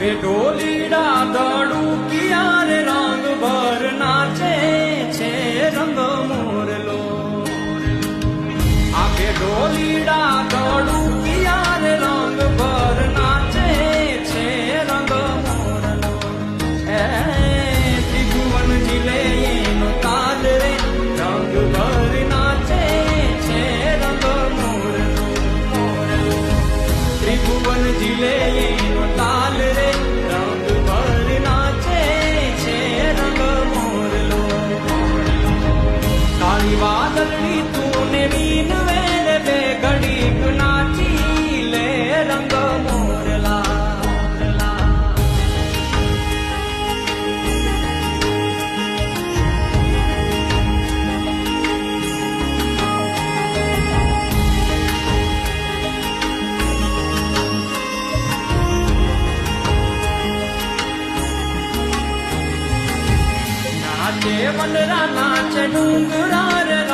Way ઢોલીડા દડું ક્યારે રંગ ભર નાચે છે રંગ बादल तूने भी దేవన్ రానా? చెడుంగురారణ